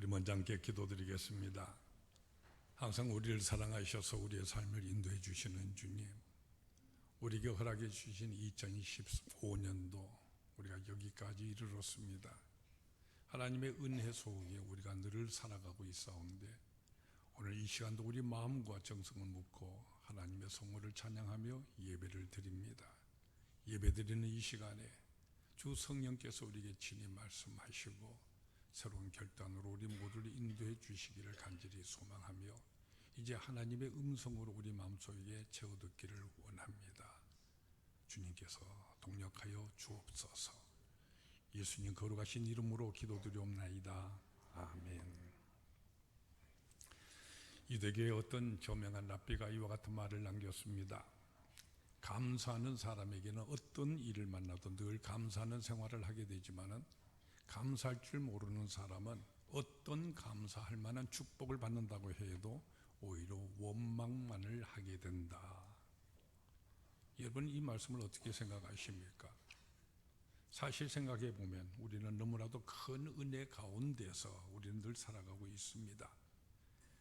우리 먼저 함께 기도드리겠습니다. 항상 우리를 사랑하셔서 우리의 삶을 인도해 주시는 주님, 우리에게 허락해 주신 2015년도 우리가 여기까지 이르렀습니다. 하나님의 은혜 속에 우리가 늘 살아가고 있사온데 오늘 이 시간도 우리 마음과 정성을 묻고 하나님의 성물을 찬양하며 예배를 드립니다. 예배 드리는 이 시간에 주 성령께서 우리에게 친히 말씀하시고 새로운 결단으로 우리 모두를 인도해 주시기를 간절히 소망하며 이제 하나님의 음성으로 우리 마음속에 채워듣기를 원합니다. 주님께서 동력하여 주옵소서. 예수님 거룩하신 이름으로 기도드리옵나이다. 아멘. 이대교의 어떤 저명한 랍비가 이와 같은 말을 남겼습니다. 감사하는 사람에게는 어떤 일을 만나도 늘 감사하는 생활을 하게 되지만은 감사할 줄 모르는 사람은 어떤 감사할 만한 축복을 받는다고 해도 오히려 원망만을 하게 된다. 여러분 이 말씀을 어떻게 생각하십니까? 사실 생각해 보면 우리는 너무나도 큰 은혜 가운데서 우리는 늘 살아가고 있습니다.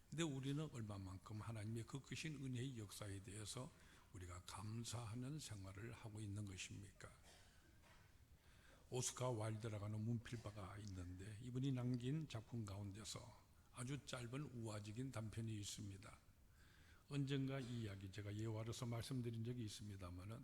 근데 우리는 얼마만큼 하나님의 그 크신 은혜의 역사에 대해서 우리가 감사하는 생활을 하고 있는 것입니까? 오스카 와일드라고 하는 문필바가 있는데 이분이 남긴 작품 가운데서 아주 짧은 우화적인 단편이 있습니다. 언젠가 이 이야기 제가 예화로서 말씀드린 적이 있습니다만은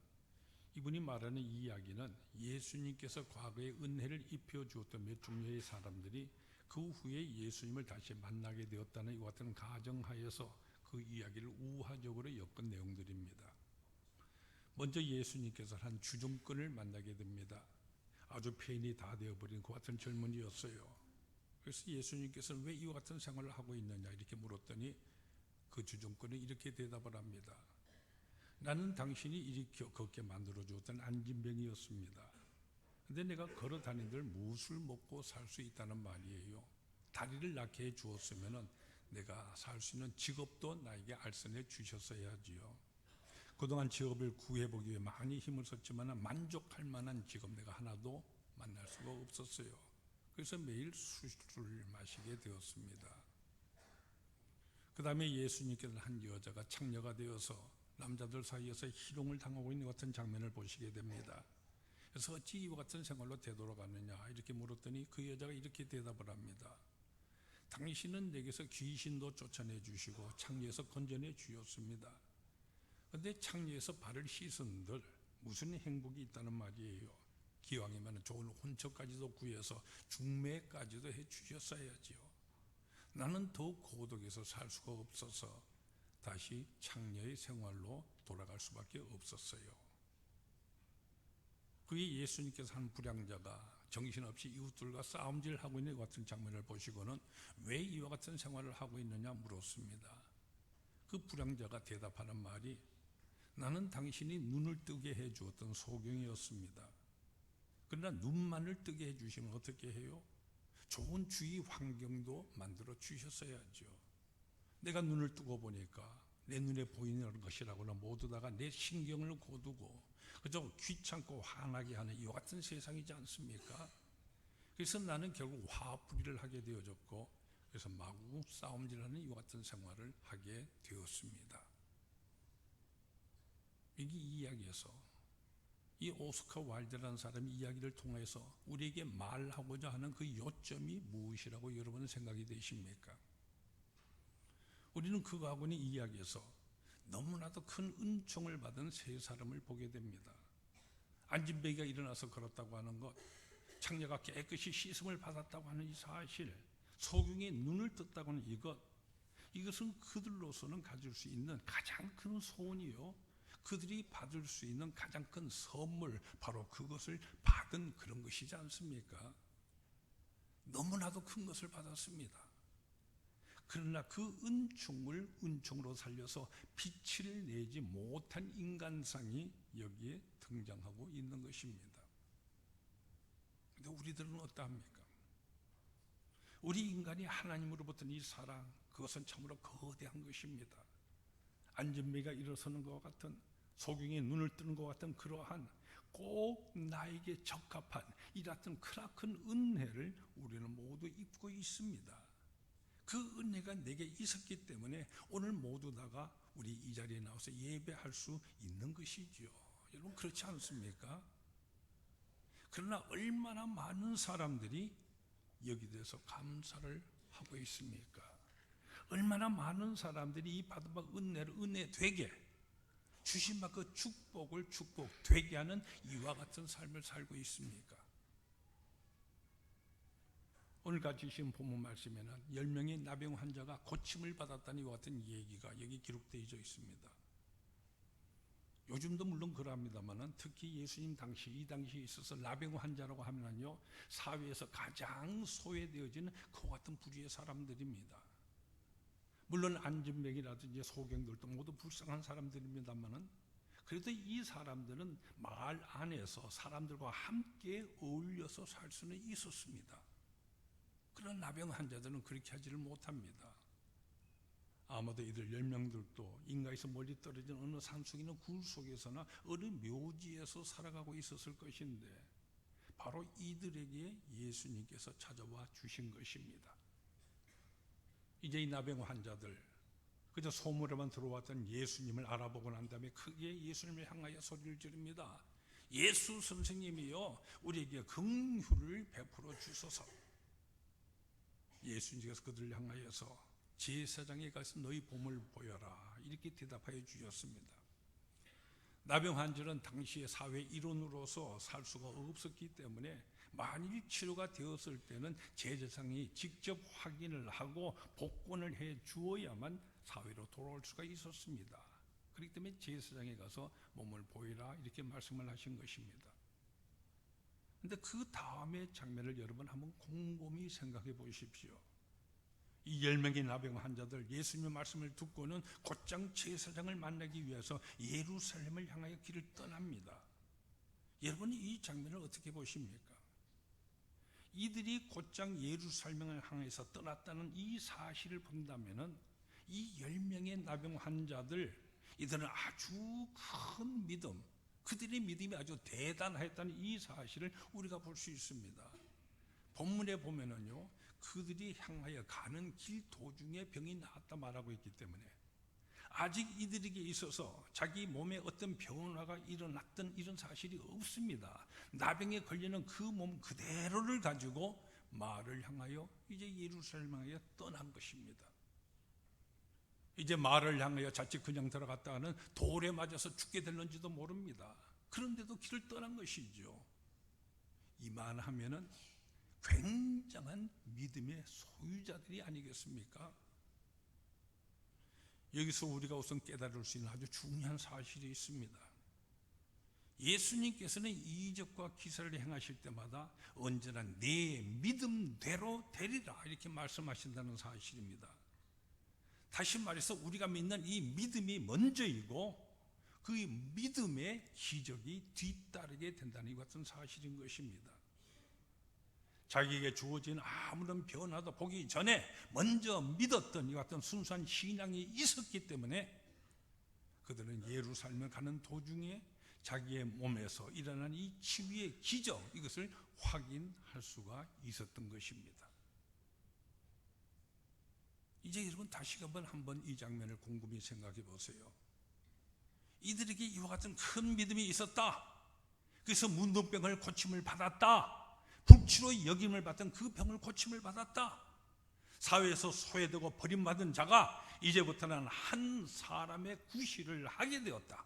이분이 말하는 이 이야기는 예수님께서 과거에 은혜를 입혀 주었던 몇 종류의 사람들이 그 후에 예수님을 다시 만나게 되었다는 이 같은 가정하에서 그 이야기를 우화적으로 엮은 내용들입니다. 먼저 예수님께서 한 주종권을 만나게 됩니다. 아주 폐인이 다 되어버린 그 같은 젊은이였어요. 그래서 예수님께서는 왜 이와 같은 생활을 하고 있느냐 이렇게 물었더니 그 주종권은 이렇게 대답을 합니다. 나는 당신이 이렇게 걷게 만들어 주었던 안진병이었습니다. 근데 내가 걸어 다니들 무엇을 먹고 살 수 있다는 말이에요. 다리를 낳게 해 주었으면은 내가 살 수 있는 직업도 나에게 알선해 주셨어야지요. 그동안 직업을 구해보기 위해 많이 힘을 썼지만 만족할 만한 직업 내가 하나도 만날 수가 없었어요. 그래서 매일 술을 마시게 되었습니다. 그 다음에 예수님께서 한 여자가 창녀가 되어서 남자들 사이에서 희롱을 당하고 있는 같은 장면을 보시게 됩니다. 그래서 어찌 이와 같은 생활로 되돌아가느냐 이렇게 물었더니 그 여자가 이렇게 대답을 합니다. 당신은 내게서 귀신도 쫓아내 주시고 창녀에서 건져내 주셨습니다. 근데 창녀에서 발을 씻은들 무슨 행복이 있다는 말이에요. 기왕이면 좋은 혼처까지도 구해서 중매까지도 해 주셨어야지요. 나는 더욱 고독해서 살 수가 없어서 다시 창녀의 생활로 돌아갈 수밖에 없었어요. 그게 예수님께서 한 불량자가 정신없이 이웃들과 싸움질하고 있는 것 같은 장면을 보시고는 왜 이와 같은 생활을 하고 있느냐 물었습니다. 그 불량자가 대답하는 말이 나는 당신이 눈을 뜨게 해 주었던 소경이었습니다. 그러나 눈만을 뜨게 해 주시면 어떻게 해요? 좋은 주위 환경도 만들어 주셨어야죠. 내가 눈을 뜨고 보니까 내 눈에 보이는 것이라고는 모두 다가 내 신경을 고두고 그저 귀찮고 화나게 하는 이와 같은 세상이지 않습니까? 그래서 나는 결국 화풀이를 하게 되어졌고 그래서 마구 싸움질하는 이와 같은 생활을 하게 되었습니다. 이게 이야기에서 이 오스카 와일드라는 사람이 이야기를 통해서 우리에게 말하고자 하는 그 요점이 무엇이라고 여러분은 생각이 되십니까? 우리는 그가하고는 이야기에서 너무나도 큰 은총을 받은 세 사람을 보게 됩니다. 안진뱅이가 일어나서 걸었다고 하는 것, 창녀가 깨끗이 씻음을 받았다고 하는 이 사실, 소경이 눈을 떴다고 하는 이것, 이것은 그들로서는 가질 수 있는 가장 큰 소원이요. 그들이 받을 수 있는 가장 큰 선물, 바로 그것을 받은 그런 것이지 않습니까? 너무나도 큰 것을 받았습니다. 그러나 그 은총을 은총으로 살려서 빛을 내지 못한 인간상이 여기에 등장하고 있는 것입니다. 근데 우리들은 어떠합니까? 우리 인간이 하나님으로부터 이 사랑, 그것은 참으로 거대한 것입니다. 안전매가 일어서는 것 같은 소경이 눈을 뜨는 것 같은 그러한 꼭 나에게 적합한 이 같은 크나큰 은혜를 우리는 모두 입고 있습니다. 그 은혜가 내게 있었기 때문에 오늘 모두 다가 우리 이 자리에 나와서 예배할 수 있는 것이지요. 여러분 그렇지 않습니까? 그러나 얼마나 많은 사람들이 여기 대해서 감사를 하고 있습니까? 얼마나 많은 사람들이 이 받은 바 은혜를 은혜 되게 주신 바그 축복을 축복 되게 하는 이와 같은 삶을 살고 있습니까? 오늘 지금 본문 말씀에는 10명의 나병 환자가 고침을 받았다는 이와 같은 얘기가 여기 기록되어 있습니다. 요즘도 물론 그럽니다만은 특히 예수님 당시 이 당시에 있어서 나병 환자라고 하면요 사회에서 가장 소외되어지는 그와 같은 부류의 사람들입니다. 물론 안진뱅이라든지 소경들도 모두 불쌍한 사람들입니다만은 그래도 이 사람들은 마을 안에서 사람들과 함께 어울려서 살 수는 있었습니다. 그런 나병 환자들은 그렇게 하지를 못합니다. 아마도 이들 열 명들도 인가에서 멀리 떨어진 어느 있는 굴 속에서나 어느 묘지에서 살아가고 있었을 것인데 바로 이들에게 예수님께서 찾아와 주신 것입니다. 이제 이 나병 환자들 그저 소문에만 들어왔던 예수님을 알아보고 난 다음에 크게 예수님을 향하여 소리를 지릅니다. 예수 선생님이요 우리에게 긍휼을 베풀어 주소서. 예수님께서 그들을 향하여서 제사장에 가서 너희 몸을 보여라 이렇게 대답하여 주셨습니다. 나병 환자는 당시의 사회 일원으로서 살 수가 없었기 때문에 만일 치료가 되었을 때는 제사장이 직접 확인을 하고 복권을 해 주어야만 사회로 돌아올 수가 있었습니다. 그렇기 때문에 제사장에 가서 몸을 보이라 이렇게 말씀을 하신 것입니다. 근데 그 다음의 장면을 여러분 한번 곰곰이 생각해 보십시오. 이 열 명의 나병 환자들 예수님의 말씀을 듣고는 곧장 제사장을 만나기 위해서 예루살렘을 향하여 길을 떠납니다. 여러분이 이 장면을 어떻게 보십니까? 이들이 곧장 예루살렘을 향해서 떠났다는 이 사실을 본다면은 이열 명의 나병 환자들 이들은 아주 큰 믿음, 그들의 믿음이 아주 대단했다는 이 사실을 우리가 볼 수 있습니다. 본문에 보면은요, 그들이 향하여 가는 길 도중에 병이 나았다 말하고 있기 때문에 아직 이들에게 있어서 자기 몸에 어떤 변화가 일어났던 이런 사실이 없습니다. 나병에 걸리는 그 몸 그대로를 가지고 마을을 향하여 이제 예루살렘 향하여 떠난 것입니다. 이제 마을을 향하여 자칫 그냥 들어갔다가는 돌에 맞아서 죽게 될는지도 모릅니다. 그런데도 길을 떠난 것이죠. 이만하면은 굉장한 믿음의 소유자들이 아니겠습니까? 여기서 우리가 우선 깨달을 수 있는 아주 중요한 사실이 있습니다. 예수님께서는 이적과 기사를 행하실 때마다 언제나 내 믿음대로 되리라 이렇게 말씀하신다는 사실입니다. 다시 말해서 우리가 믿는 이 믿음이 먼저이고 그 믿음의 기적이 뒤따르게 된다는 이 같은 사실인 것입니다. 자기에게 주어진 아무런 변화도 보기 전에 먼저 믿었던 이 같은 순수한 신앙이 있었기 때문에 그들은 예루살렘을 가는 도중에 자기의 몸에서 일어난 이 치유의 기적 이것을 확인할 수가 있었던 것입니다. 이제 여러분 다시 한번 한번 이 장면을 곰곰이 생각해 보세요. 이들에게 이와 같은 큰 믿음이 있었다. 그래서 문둥병을 고침을 받았다. 불치로 여김을 받던 그 병을 고침을 받았다. 사회에서 소외되고 버림받은 자가 이제부터는 한 사람의 구실을 하게 되었다.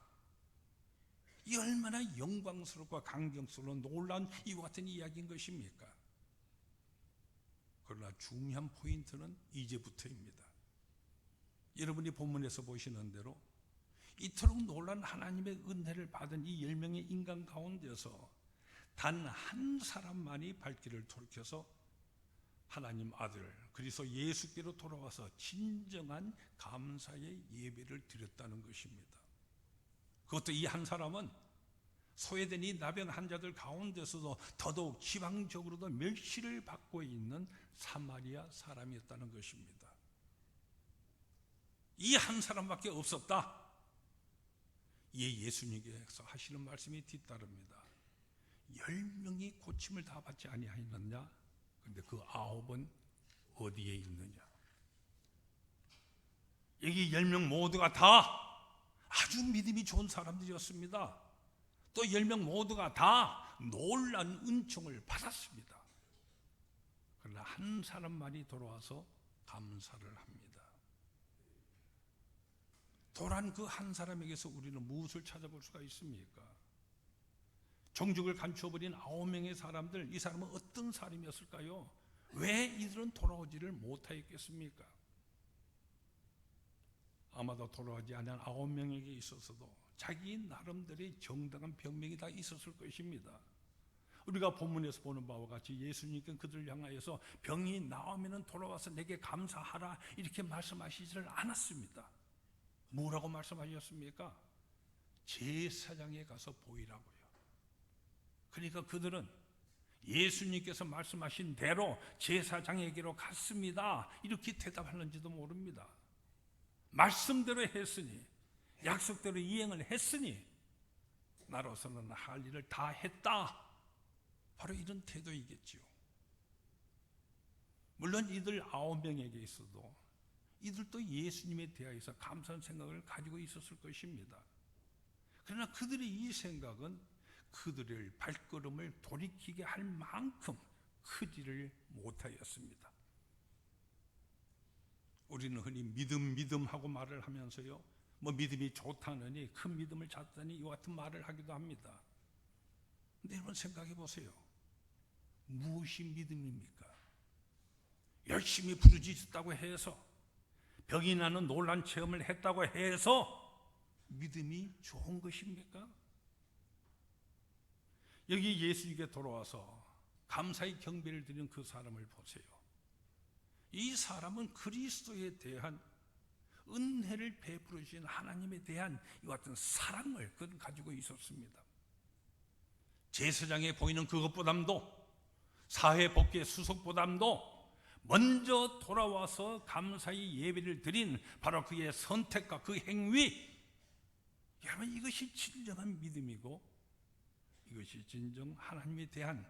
이 얼마나 영광스럽고 강경스러운 놀라운 이와 같은 이야기인 것입니까? 그러나 중요한 포인트는 이제부터입니다. 여러분이 본문에서 보시는 대로 이토록 놀란 하나님의 은혜를 받은 이 열 명의 인간 가운데서 단 한 사람만이 발길을 돌켜서 하나님 아들 그리스도 예수께로 돌아와서 진정한 감사의 예배를 드렸다는 것입니다. 그것도 이 한 사람은 소외된 이 나병 환자들 가운데서도 더더욱 지방적으로도 멸시를 받고 있는 사마리아 사람이었다는 것입니다. 이 한 사람밖에 없었다. 이에 예수님께서 하시는 말씀이 뒤따릅니다. 열 명이 고침을 다 받지 아니하였느냐? 근데 그 아홉은 어디에 있느냐? 여기 열 명 모두가 다 아주 믿음이 좋은 사람들이었습니다. 또 열 명 모두가 다 놀란 은총을 받았습니다. 그러나 한 사람만이 돌아와서 감사를 합니다. 도란 그 한 사람에게서 우리는 무엇을 찾아볼 수가 있습니까? 정죽을 감춰버린 아홉 명의 사람들, 이 사람은 어떤 사람이었을까요? 왜 이들은 돌아오지를 못하였겠습니까? 아마도 돌아오지 않은 아홉 명에게 있어서도 자기 나름대로의 정당한 병명이 다 있었을 것입니다. 우리가 본문에서 보는 바와 같이 예수님께 그들 향하여서 병이 나오면은 돌아와서 내게 감사하라 이렇게 말씀하시지를 않았습니다. 뭐라고 말씀하셨습니까? 제사장에 가서 보이라고요. 그러니까 그들은 예수님께서 말씀하신 대로 제사장에게로 갔습니다. 이렇게 대답하는지도 모릅니다. 말씀대로 했으니 약속대로 이행을 했으니 나로서는 할 일을 다 했다. 바로 이런 태도이겠지요. 물론 이들 아홉 명에게 있어도 이들도 예수님에 대하여서 감사한 생각을 가지고 있었을 것입니다. 그러나 그들의 이 생각은 그들의 발걸음을 돌이키게 할 만큼 크지를 못하였습니다. 우리는 흔히 믿음 믿음 하고 말을 하면서요. 뭐 믿음이 좋다느니 큰 믿음을 찾다니 이 같은 말을 하기도 합니다. 근데 여러분 생각해 보세요. 무엇이 믿음입니까? 열심히 부르짖었다고 해서 병이 나는 놀란 체험을 했다고 해서 믿음이 좋은 것입니까? 여기 예수에게 돌아와서 감사의 경배를 드리는 그 사람을 보세요. 이 사람은 그리스도에 대한 은혜를 베풀어 주신 하나님에 대한 이 같은 사랑을 그는 가지고 있었습니다. 제사장에 보이는 그것보담도 사회 복귀의 수속보담도 먼저 돌아와서 감사의 예배를 드린 바로 그의 선택과 그 행위 여러분 이것이 진정한 믿음이고 이것이 진정 하나님에 대한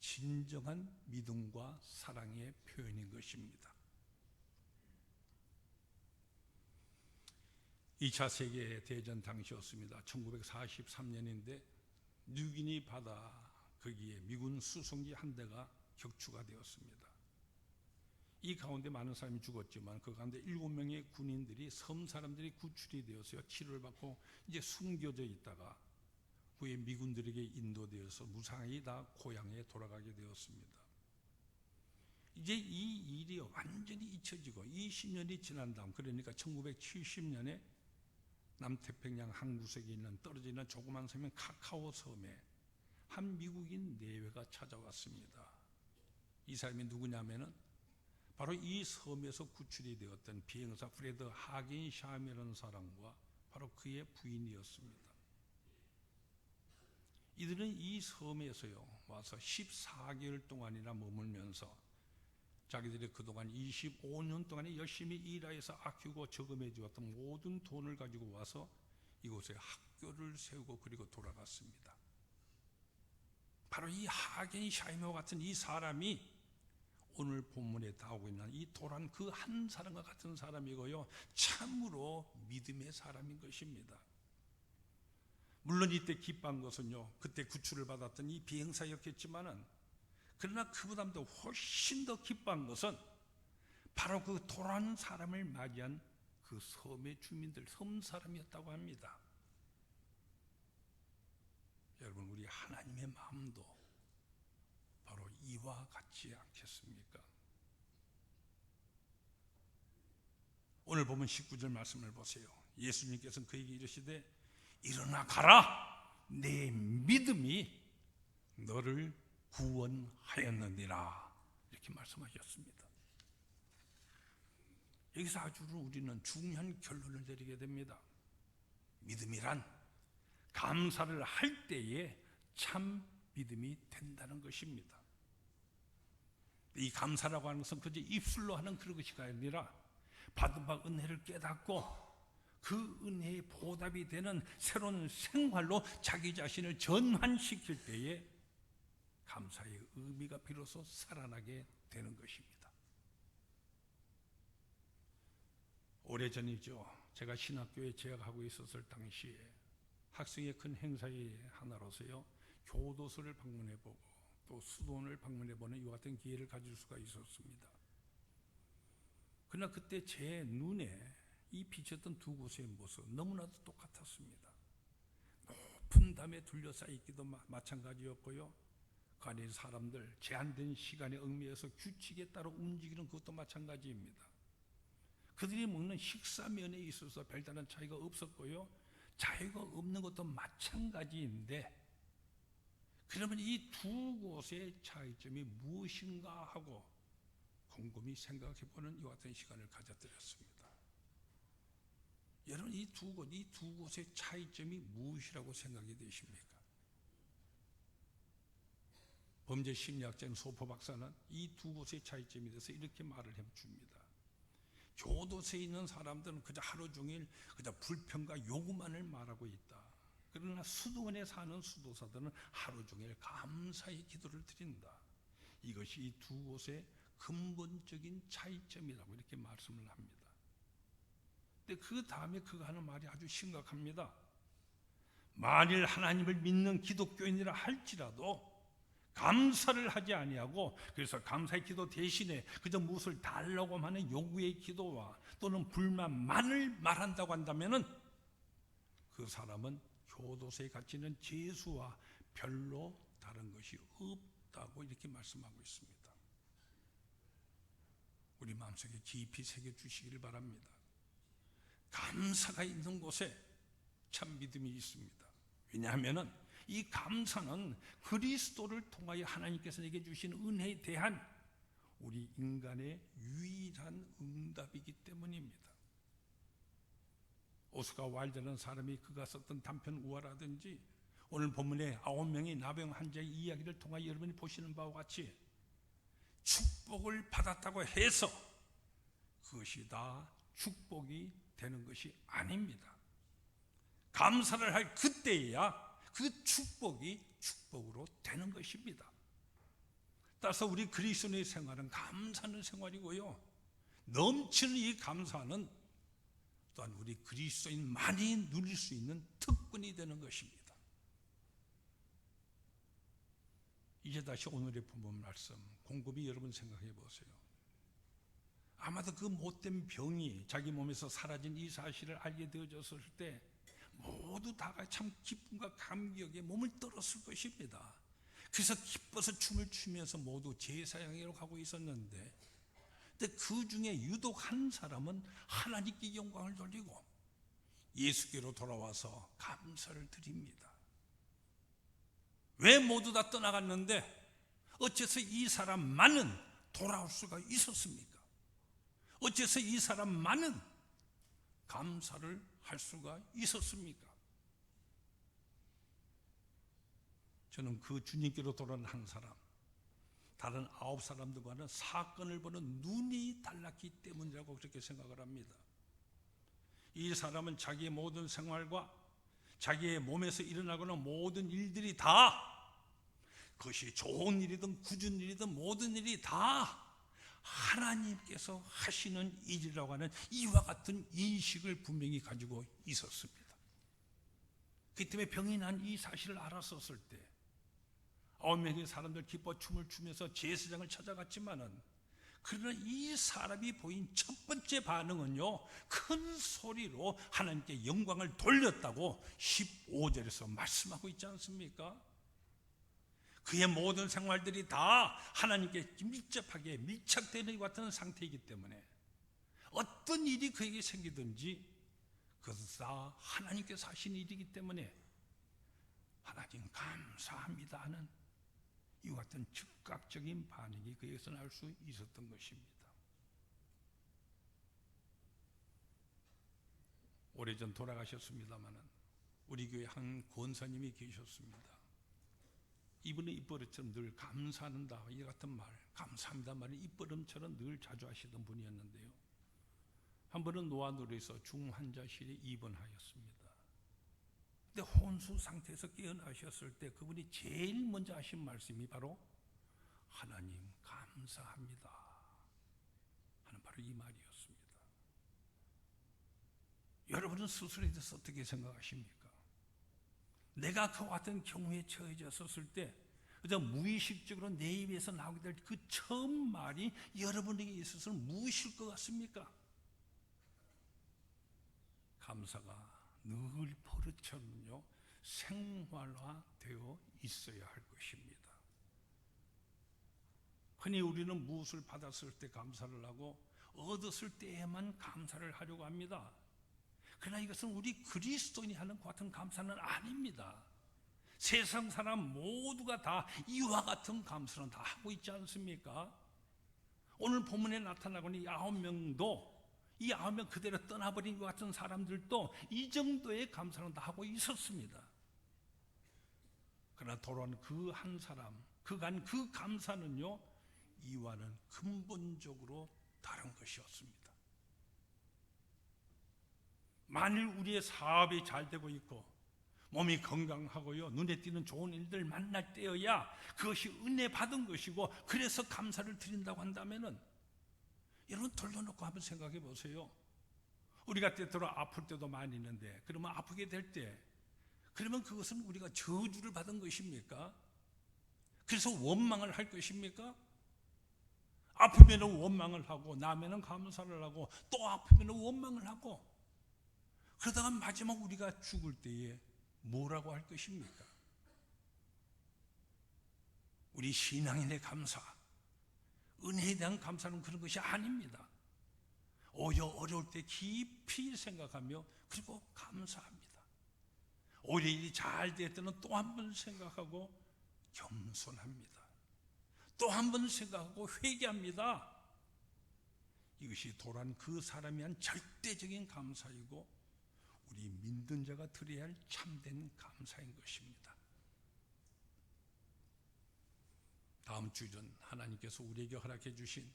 진정한 믿음과 사랑의 표현인 것입니다. 2차 세계 대전 당시였습니다. 1943년인데 뉴기니 바다 거기에 미군 수송기 한 대가 격추가 되었습니다. 이 가운데 많은 사람이 죽었지만 그 가운데 일곱 명의 군인들이 섬 사람들이 구출이 되었어요. 치료를 받고 이제 숨겨져 있다가 후에 미군들에게 인도되어서 무사히 다 고향에 돌아가게 되었습니다. 이제 이 일이 완전히 잊혀지고 20년이 지난 다음 그러니까 1970년에 남태평양 항구석에 있는 떨어져 있는 조그만 섬인 카카오 섬에 한 미국인 내외가 찾아왔습니다. 이 사람이 누구냐면은 바로 이 섬에서 구출이 되었던 비행사 프레드 하긴 샴이라는 사람과 바로 그의 부인이었습니다. 이들은 이 섬에서요 와서 14개월 동안이나 머물면서 자기들이 그동안 25년 동안에 열심히 일하여서 아끼고 저금해 주었던 모든 돈을 가지고 와서 이곳에 학교를 세우고 그리고 돌아갔습니다. 바로 이 하겐 샤이머 같은 이 사람이 오늘 본문에 나오고 있는 이 도란 그 한 사람과 같은 사람이고요. 참으로 믿음의 사람인 것입니다. 물론 이때 기뻐한 것은요. 그때 구출을 받았던 이 비행사였겠지만은 그러나 그보다도 훨씬 더 기뻐한 것은 바로 그 도란 사람을 맞이한 그 섬의 주민들, 섬 사람이었다고 합니다. 여러분 우리 하나님의 마음도 바로 이와 같지 않겠습니까? 오늘 보면 19절 말씀을 보세요. 예수님께서는 그에게 이르시되 일어나 가라 내 믿음이 너를 구원하였느니라 이렇게 말씀하셨습니다. 여기서 아주 우리는 중요한 결론을 내리게 됩니다. 믿음이란 감사를 할 때에 참 믿음이 된다는 것입니다. 이 감사라고 하는 것은 그저 입술로 하는 그런 것이 아니라 받은 바 은혜를 깨닫고 그 은혜의 보답이 되는 새로운 생활로 자기 자신을 전환시킬 때에 감사의 의미가 비로소 살아나게 되는 것입니다. 오래전이죠. 제가 신학교에 재학하고 있었을 당시에 학생의 큰 행사의 하나로서요. 교도소를 방문해 보고 또 수도원을 방문해 보는 이와 같은 기회를 가질 수가 있었습니다. 그러나 그때 제 눈에 이 비쳤던 두 곳의 모습 너무나도 똑같았습니다. 높은 담에 마- 마찬가지였고요. 그 안에 사람들 제한된 시간에 얽매여서 규칙에 따라 움직이는 그것도 마찬가지입니다. 그들이 먹는 식사 면에 있어서 별다른 차이가 없었고요. 자유가 없는 것도 마찬가지인데 그러면 이 두 곳의 차이점이 무엇인가 하고 곰곰이 생각해 보는 이와 같은 시간을 가져드렸습니다. 여러분 이 두 곳, 이 두 곳의 차이점이 무엇이라고 생각이 되십니까? 범죄 심리학자인 소포 박사는 이 두 곳의 차이점에 대해서 이렇게 말을 해줍니다. 교도소에 있는 사람들은 그저 하루 종일 그저 불평과 요구만을 말하고 있다. 그러나 수도원에 사는 수도사들은 하루 종일 감사의 기도를 드린다. 이것이 이 두 곳의 근본적인 차이점이라고 이렇게 말씀을 합니다. 근데 그 다음에 그가 하는 말이 아주 심각합니다. 만일 하나님을 믿는 기독교인이라 할지라도 감사를 하지 아니하고 그래서 감사의 기도 대신에 그저 무엇을 달라고 하는 요구의 기도와 또는 불만만을 말한다고 한다면은 그 사람은 교도소에 갇히는 죄수와 별로 다른 것이 없다고 이렇게 말씀하고 있습니다. 우리 마음속에 깊이 새겨 주시기를 바랍니다. 감사가 있는 곳에 참 믿음이 있습니다. 왜냐하면은 이 감사는 그리스도를 통하여 하나님께서 내게 주신 은혜에 대한 우리 인간의 유일한 응답이기 때문입니다. 오스카 와일드라는 사람이 그가 썼던 단편 우화라든지 오늘 본문에 아홉 명의 나병 환자의 이야기를 통하여 여러분이 보시는 바와 같이 축복을 받았다고 해서 그것이 다 축복이 되는 것이 아닙니다. 감사를 할 그때야 그 축복이 축복으로 되는 것입니다. 따라서 우리 그리스도의 생활은 감사하는 생활이고요. 넘치는 이 감사는 또한 우리 그리스도인만이 누릴 수 있는 특권이 되는 것입니다. 이제 다시 오늘의 본문 말씀 곰곰이 여러분 생각해 보세요. 아마도 그 못된 병이 자기 몸에서 사라진 이 사실을 알게 되어졌을 때 모두 다가 참 기쁨과 감격에 몸을 떨었을 것입니다. 그래서 기뻐서 춤을 추면서 모두 제사양으로 가고 있었는데 근데 그 중에 유독 한 사람은 하나님께 영광을 돌리고 예수께로 돌아와서 감사를 드립니다. 왜 모두 다 떠나갔는데 어째서 이 사람만은 돌아올 수가 있었습니까? 어째서 이 사람만은 감사를 할 수가 있었습니까? 저는 그 주님께로 돌아온 한 사람, 다른 아홉 사람들과는 사건을 보는 눈이 달랐기 때문이라고 그렇게 생각을 합니다. 이 사람은 자기의 모든 생활과 자기의 몸에서 일어나고는 모든 일들이 다 그것이 좋은 일이든 굳은 일이든 모든 일이 다 하나님께서 하시는 일이라고 하는 이와 같은 인식을 분명히 가지고 있었습니다. 그 때문에 병이 난 이 사실을 알았었을 때 아홉 명의 사람들 기뻐 춤을 추면서 제사장을 찾아갔지만은 그러나 이 사람이 보인 첫 번째 반응은요 큰 소리로 하나님께 영광을 돌렸다고 15절에서 말씀하고 있지 않습니까? 그의 모든 생활들이 다 하나님께 밀접하게 밀착되는 것 같은 상태이기 때문에 어떤 일이 그에게 생기든지 그것은 다 하나님께서 하신 일이기 때문에 하나님 감사합니다 하는 이와 같은 즉각적인 반응이 그에게서 날 수 있었던 것입니다. 오래전 돌아가셨습니다마는 우리 교회 한 권사님이 계셨습니다. 이분의 입버릇처럼 늘 감사한다 이 같은 말 감사합니다 말을 입버릇처럼 늘 자주 하시던 분이었는데요. 한 번은 노안으로해서 중환자실에 입원하였습니다. 근데 혼수 상태에서 깨어나셨을 때 그분이 제일 먼저 하신 말씀이 바로 하나님 감사합니다 하는 바로 이 말이었습니다. 여러분은 스스로에 대해서 어떻게 생각하십니까? 내가 그와 같은 경우에 처해졌었을 때 그저 무의식적으로 내 입에서 나오게 될 그 처음 말이 여러분에게 있어서는 무엇일 것 같습니까? 감사가 늘 버릇처럼요 생활화되어 있어야 할 것입니다. 흔히 우리는 무엇을 받았을 때 감사를 하고 얻었을 때에만 감사를 하려고 합니다. 그러나 이것은 우리 그리스도인이 하는 것 같은 감사는 아닙니다. 세상 사람 모두가 다 이와 같은 감사는 다 하고 있지 않습니까? 오늘 본문에 나타나고 있는 이 아홉 명도 이 아홉 명 그대로 떠나버린 것 같은 사람들도 이 정도의 감사는 다 하고 있었습니다. 그러나 돌아온 그 한 사람, 그간 그 감사는요, 이와는 근본적으로 다른 것이었습니다. 만일 우리의 사업이 잘 되고 있고 몸이 건강하고요 눈에 띄는 좋은 일들 만날 때여야 그것이 은혜 받은 것이고 그래서 감사를 드린다고 한다면은 여러분 돌려놓고 한번 생각해 보세요. 우리가 때때로 아플 때도 많이 있는데 그러면 아프게 될 때 그러면 그것은 우리가 저주를 받은 것입니까? 그래서 원망을 할 것입니까? 아프면 원망을 하고 나면은 감사를 하고 또 아프면 원망을 하고 그러다가 마지막 우리가 죽을 때에 뭐라고 할 것입니까? 우리 신앙인의 감사, 은혜에 대한 감사는 그런 것이 아닙니다. 오히려 어려울 때 깊이 생각하며 그리고 감사합니다. 오히려 일이 잘 될 때는 또 한 번 생각하고 겸손합니다. 또 한 번 생각하고 회개합니다. 이것이 도란 그 사람이 한 절대적인 감사이고 우리 믿는 자가 드려야 할 참된 감사인 것입니다. 다음 주 전 하나님께서 우리에게 허락해 주신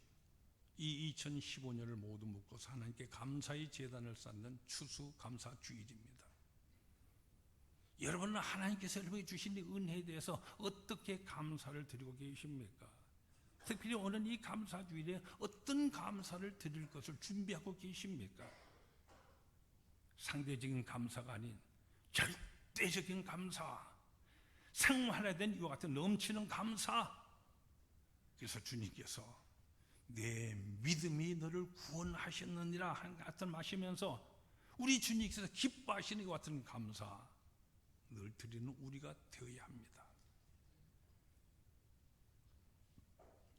이 2015년을 모두 묶어서 하나님께 감사의 재단을 쌓는 추수 감사 주일입니다. 여러분은 하나님께서 여러분에게 주신 이 은혜에 대해서 어떻게 감사를 드리고 계십니까? 특별히 오늘 이 감사 주일에 어떤 감사를 드릴 것을 준비하고 계십니까? 상대적인 감사가 아닌 절대적인 감사, 생활화된 이와 같은 넘치는 감사. 그래서 주님께서 내 믿음이 너를 구원하셨느니라 같은 마시면서 우리 주님께서 기뻐하시는 것 같은 감사 늘 드리는 우리가 되어야 합니다.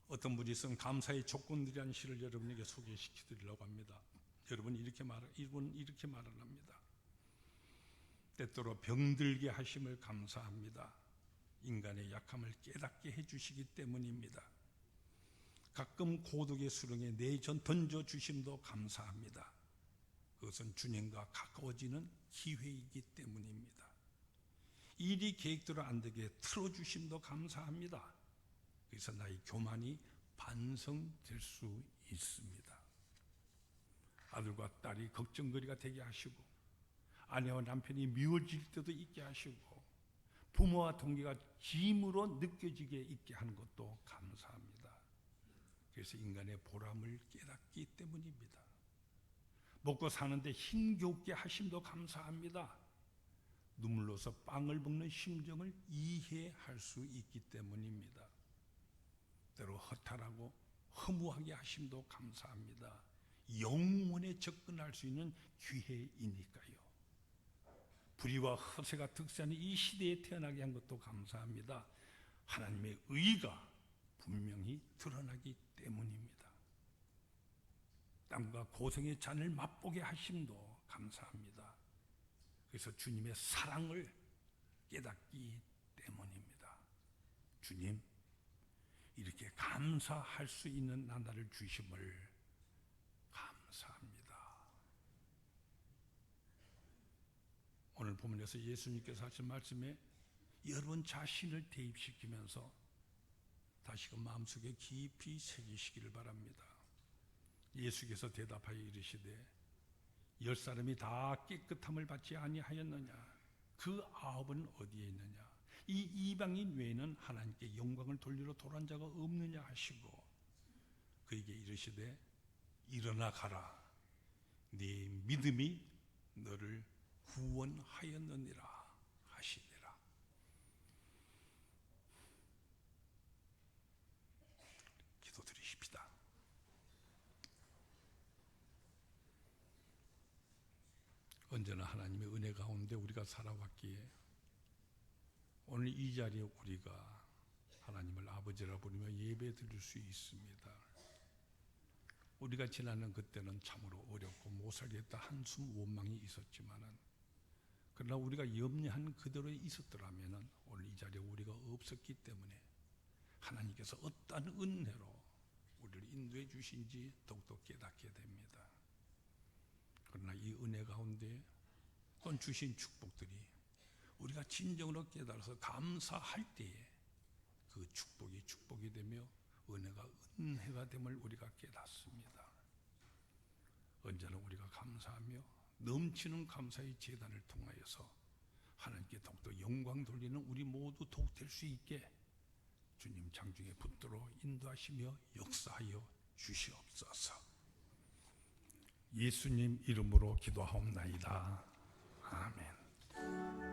어떤 분이 쓴 감사의 조건들이라는 시를 여러분에게 소개시켜 드리려고 합니다. 여러분 이렇게 말 이분 이렇게 말을 합니다. 때때로 병들게 하심을 감사합니다. 인간의 약함을 깨닫게 해주시기 때문입니다. 가끔 고독의 수렁에 내전 던져 주심도 감사합니다. 그것은 주님과 가까워지는 기회이기 때문입니다. 일이 계획대로 안 되게 틀어 주심도 감사합니다. 그래서 나의 교만이 반성될 수 있습니다. 아들과 딸이 걱정거리가 되게 하시고 아내와 남편이 미워질 때도 있게 하시고 부모와 동기가 짐으로 느껴지게 있게 하는 것도 감사합니다. 그래서 인간의 보람을 깨닫기 때문입니다. 먹고 사는데 힘겹게 하심도 감사합니다. 눈물로서 빵을 먹는 심정을 이해할 수 있기 때문입니다. 때로 허탈하고 허무하게 하심도 감사합니다. 영원에 접근할 수 있는 기회이니까요. 불의와 허세가 특세하는 이 시대에 태어나게 한 것도 감사합니다. 하나님의 의가 분명히 드러나기 때문입니다. 땀과 고생의 잔을 맛보게 하심도 감사합니다. 그래서 주님의 사랑을 깨닫기 때문입니다. 주님, 이렇게 감사할 수 있는 나날을 주심을 감사합니다. 오늘 본문에서 예수님께서 하신 말씀에 여러분 자신을 대입시키면서 다시금 마음속에 깊이 새기시기를 바랍니다. 예수께서 대답하여 이르시되 열 사람이 다 깨끗함을 받지 아니하였느냐? 그 아홉은 어디에 있느냐? 이 이방인 외에는 하나님께 영광을 돌리러 돌아온 자가 없느냐 하시고 그에게 이르시되 일어나 가라. 네 믿음이 너를 구원하였느니라 하시니라. 기도드리십시다. 언제나 하나님의 은혜 가운데 우리가 살아왔기에 오늘 이 자리에 우리가 하나님을 아버지라 부르며 예배 드릴 수 있습니다. 우리가 지나는 그때는 참으로 어렵고 못 살겠다 한숨 원망이 있었지만은 그러나 우리가 염려한 그대로 있었더라면은 오늘 이 자리에 우리가 없었기 때문에 하나님께서 어떠한 은혜로 우리를 인도해 주신지 더욱더 깨닫게 됩니다. 그러나 이 은혜 가운데 또 주신 축복들이 우리가 진정으로 깨달아서 감사할 때에 그 축복이 축복이 되며 은혜가 은혜가 됨을 우리가 깨닫습니다. 언제나 우리가 감사하며 넘치는 감사의 재단을 통하여서 하나님께 더욱더 영광 돌리는 우리 모두 더욱 될 수 있게 주님 장중에 붙들어 인도하시며 역사하여 주시옵소서. 예수님 이름으로 기도하옵나이다. 아멘.